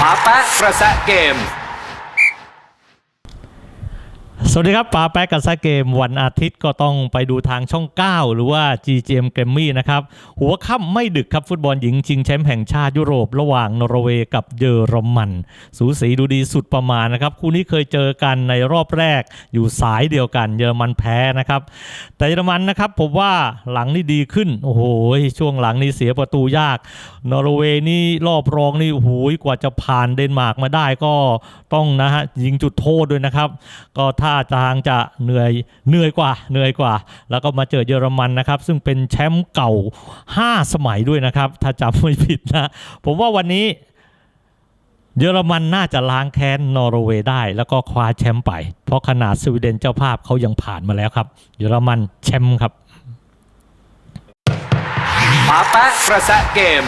ปาแปะกระแสะเกม สวัสดีครับป๋าแป๊กกับซาเกมวันอาทิตย์ก็ต้องไปดูทางช่อง 9 หรือว่า GGM g r a m m y นะครับ หัวค่ำไม่ดึกครับฟุตบอลหญิงชิงแชมป์แห่งชาติยุโรป ระหว่างนอร์เวย์กับเยอรมัน สูสีดูดีสุดประมาณนะครับ คู่นี้เคยเจอกันในรอบแรกอยู่สายเดียวกัน เยอรมันแพ้นะครับ แต่เยอรมันนะครับผมว่าหลังนี่ดีขึ้น โอ้โห ช่วงหลังนี่เสียประตูยากนอร์เวย์นี่รอบรองนี่โอ้โหกว่าจะผ่านเดนมาร์กมาได้ก็ต้องนะฮะยิงจุดโทษด้วยนะครับก็ท่าทางจะเหนื่อยเหนื่อยกว่าเหนื่อยกว่า แล้วก็มาเจอเยอรมันนะครับ ซึ่งเป็นแชมป์เก่า 5 สมัยด้วยนะครับ ถ้าจำไม่ผิดนะ ผมว่าวันนี้เยอรมันน่าจะล้างแค้นนอร์เวย์ได้ แล้วก็คว้าแชมป์ไป เพราะขนาดสวีเดนเจ้าภาพเขายังผ่านมาแล้วครับ เยอรมันแชมป์ครับปาแปะกระแสเกม